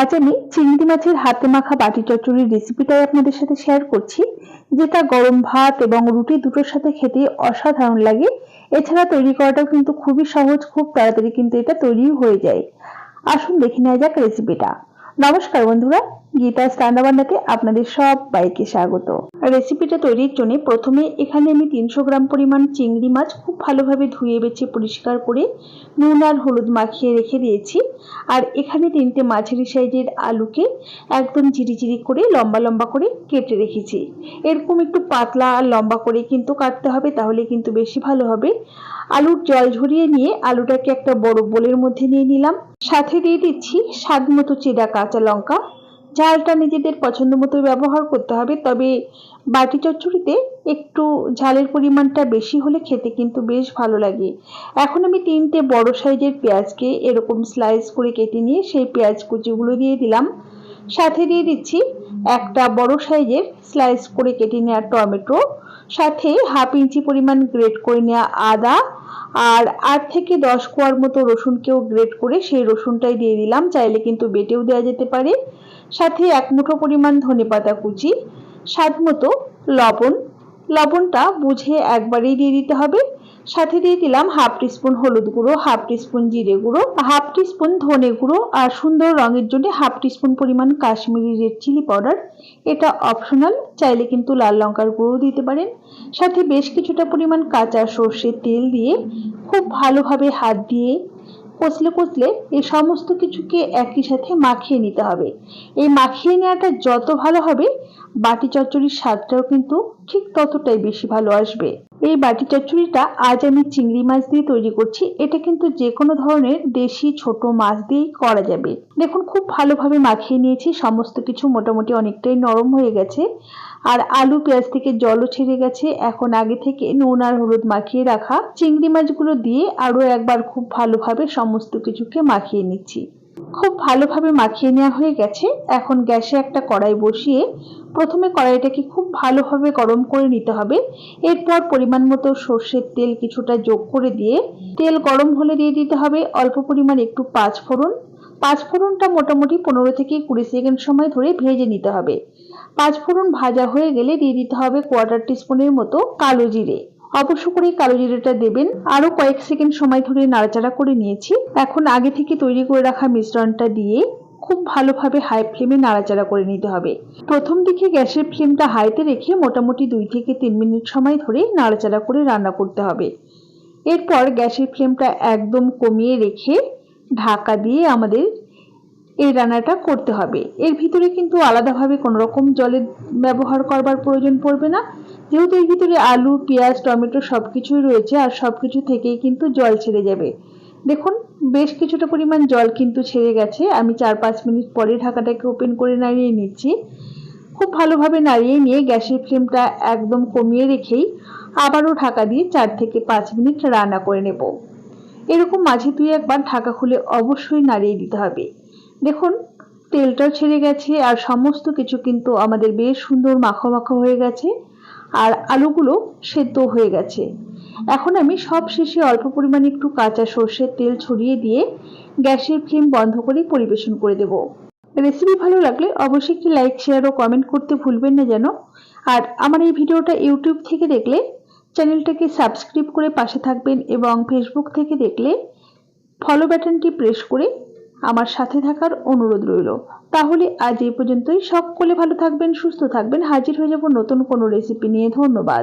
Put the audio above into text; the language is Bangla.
আজ আমি চিংড়ি মাছের হাতে মাখা বাটি চচ্চড়ির রেসিপিটাই আপনাদের সাথে শেয়ার করছি, যেটা গরম ভাত এবং রুটি দুটোর সাথে খেতে অসাধারণ লাগে। এছাড়া তৈরি করাটাও কিন্তু খুবই সহজ, খুব তাড়াতাড়ি কিন্তু এটা তৈরি হয়ে যায়। আসুন দেখে নেওয়া যাক রেসিপিটা নমস্কার বন্ধুরা গীতা রান্নাবান্নাতে আপনাদের সবাইকে স্বাগত। রেসিপিটা তৈরির জন্য প্রথমে এখানে আমি তিনশো গ্রাম পরিমাণ চিংড়ি মাছ খুব ভালোভাবে ধুয়ে বেছে পরিষ্কার করে নুন আর হলুদ মাখিয়ে রেখে দিয়েছি। আর এখানে তিনটে মাঝারি সাইজের আলুকে একদম ঝিরিঝিরি করে লম্বা লম্বা করে কেটে রেখেছি। এরকম একটু পাতলা আর লম্বা করে কিন্তু কাটতে হবে, তাহলে কিন্তু বেশি ভালো হবে। আলুর জল ঝরিয়ে নিয়ে আলুটাকে একটা বড় বোলের মধ্যে নিয়ে নিলাম। সাথে দিয়ে দিচ্ছি স্বাদ মতো চেরা কাঁচা লঙ্কা। ঝালটা নিজেদের পছন্দ মতো ব্যবহার করতে হবে, তবে বাটি চচ্চড়িতে একটু ঝালের পরিমাণটা বেশি হলে খেতে কিন্তু বেশ ভালো লাগে। এখন আমি তিনটে বড় সাইজের পেঁয়াজকে এরকম স্লাইস করে কেটে নিয়ে সেই পেঁয়াজ কুচিগুলো দিয়ে দিলাম। সাথে দিয়ে দিচ্ছি একটা বড় সাইজের স্লাইস করে কেটে নেওয়া টমেটো, সাথে হাফ ইঞ্চি পরিমাণ গ্রেট করে নেওয়া আদা আর আট থেকে দশ কোয়ার মতো রসুনকেও গ্রেট করে সেই রসুনটাই দিয়ে দিলাম। চাইলে কিন্তু বেটেও দেওয়া যেতে পারে। সাথে এক মুঠো পরিমাণ ধনে পাতা কুচি, স্বাদ মতো লবণ। লবণটা বুঝে একবারেই দিয়ে দিতে হবে। সাথে দিয়ে দিলাম হাফ টিস্পুন হলুদ গুঁড়ো, হাফ টিস্পুন জিরে গুঁড়ো, হাফ টিস্পুন ধনে গুঁড়ো আর সুন্দর রঙের জন্য হাফ টিস্পুন পরিমাণ কাশ্মীরি রেড চিলি পাউডার। এটা অপশনাল, চাইলে কিন্তু লাল লঙ্কার গুঁড়ো দিতে পারেন। সাথে বেশ কিছুটা পরিমাণ কাঁচা সর্ষের তেল দিয়ে খুব ভালোভাবে হাত দিয়ে কচলে কচলে এই সমস্ত কিছুকে একই সাথে মাখিয়ে নিতে হবে। এই মাখিয়ে নেওয়াটা যত ভালো হবে, বাটি চচ্চড়ির স্বাদটাও কিন্তু ঠিক ততটাই বেশি ভালো আসবে। এই বাটি চচ্চড়িটা আজ আমি চিংড়ি মাছ দিয়ে তৈরি করছি। এটা কিন্তু যে কোনো ধরনের দেশি ছোট মাছ দিয়েই করা যাবে। দেখুন, খুব ভালোভাবে মাখিয়ে নিয়েছি। সমস্ত কিছু মোটামুটি অনেকটাই নরম হয়ে গেছে। আর আলু পেঁয়াজ থেকে জলও ছেড়ে গেছে। এখন আগে থেকে নুন আর হলুদ মাখিয়ে রাখা। চিংড়ি মাছগুলো দিয়ে আরও একবার খুব ভালোভাবে সমস্ত কিছুকে মাখিয়ে নিচ্ছি। খুব ভালোভাবে মাখিয়ে নেওয়া হয়ে গেছে। এখন গ্যাসে একটা কড়াই বসিয়ে প্রথমে কড়াইটাকে খুব ভালোভাবে গরম করে নিতে হবে। এরপর পরিমাণ মতো সর্ষের তেল কিছুটা যোগ করে দিয়ে তেল গরম হলে দিয়ে দিতে হবে। অল্প পরিমাণ একটু পাঁচ ফোড়ন। পাঁচ ফোড়নটা মোটামুটি পনেরো থেকে কুড়ি সেকেন্ড সময় ধরে ভেজে নিতে হবে। পাঁচ ফোড়ন ভাজা হয়ে গেলে দিয়ে দিতে হবে কোয়ার্টার টিস্পুনের মতো কালো জিরে। অবশ্য করে কালো জিরেটা দেবেন। আরও কয়েক সেকেন্ড সময় ধরে নাড়াচাড়া করে নিয়েছি। এখন আগে থেকে তৈরি করে রাখা মিশ্রণটা দিয়ে খুব ভালোভাবে হাই ফ্লেমে নাড়াচাড়া করে নিতে হবে। প্রথম দিকে গ্যাসের ফ্লেমটা হাইতে রেখে মোটামুটি দুই থেকে তিন মিনিট সময় ধরে নাড়াচাড়া করে রান্না করতে হবে। এরপর গ্যাসের ফ্লেমটা একদম কমিয়ে রেখে ঢাকা দিয়ে আমাদের এই রান্নাটা করতে হবে। এর ভিতরে কিন্তু আলাদাভাবে কোনো রকম জলের ব্যবহার করবার প্রয়োজন পড়বে না। যেহেতু এর ভিতরে আলু, পেঁয়াজ, টমেটো সব কিছুই রয়েছে আর সব কিছু থেকেই কিন্তু জল ছেড়ে যাবে। দেখুন, বেশ কিছুটা পরিমাণ জল কিন্তু ছেড়ে গেছে। আমি চার পাঁচ মিনিট পরে ঢাকাটাকে ওপেন করে নাড়িয়ে নিচ্ছি। খুব ভালোভাবে নাড়িয়ে নিয়ে গ্যাসের ফ্লেমটা একদম কমিয়ে রেখেই আবারও ঢাকা দিয়ে চার থেকে পাঁচ মিনিট রান্না করে নেব। এরকম মাঝে দুই একবার ঢাকা খুলে অবশ্যই নাড়িয়ে দিতে হবে। দেখুন তেলটাও ছেড়ে গেছে আর সমস্ত কিছু কিন্তু আমাদের বেশ সুন্দর মাখো মাখো হয়ে গেছে আর আলুগুলো সেদ্ধ হয়ে গেছে। এখন আমি সব শেষে অল্প পরিমাণে একটু কাঁচা সর্ষের তেল ছড়িয়ে দিয়ে গ্যাসের ফ্লেম বন্ধ করে পরিবেশন করে দেব। রেসিপি ভালো লাগলে অবশ্যই একটি লাইক, শেয়ার ও কমেন্ট করতে ভুলবেন না যেন। আর আমার এই ভিডিওটা ইউটিউব থেকে দেখলে চ্যানেলটাকে সাবস্ক্রাইব করে পাশে থাকবেন এবং ফেসবুক থেকে দেখলে ফলো বাটনটি প্রেস করে আমার সাথে থাকার অনুরোধ রইল। তাহলে আজ এই পর্যন্তই। সকলে ভালো থাকবেন, সুস্থ থাকবেন। হাজির হয়ে যাব নতুন কোনো রেসিপি নিয়ে। ধন্যবাদ।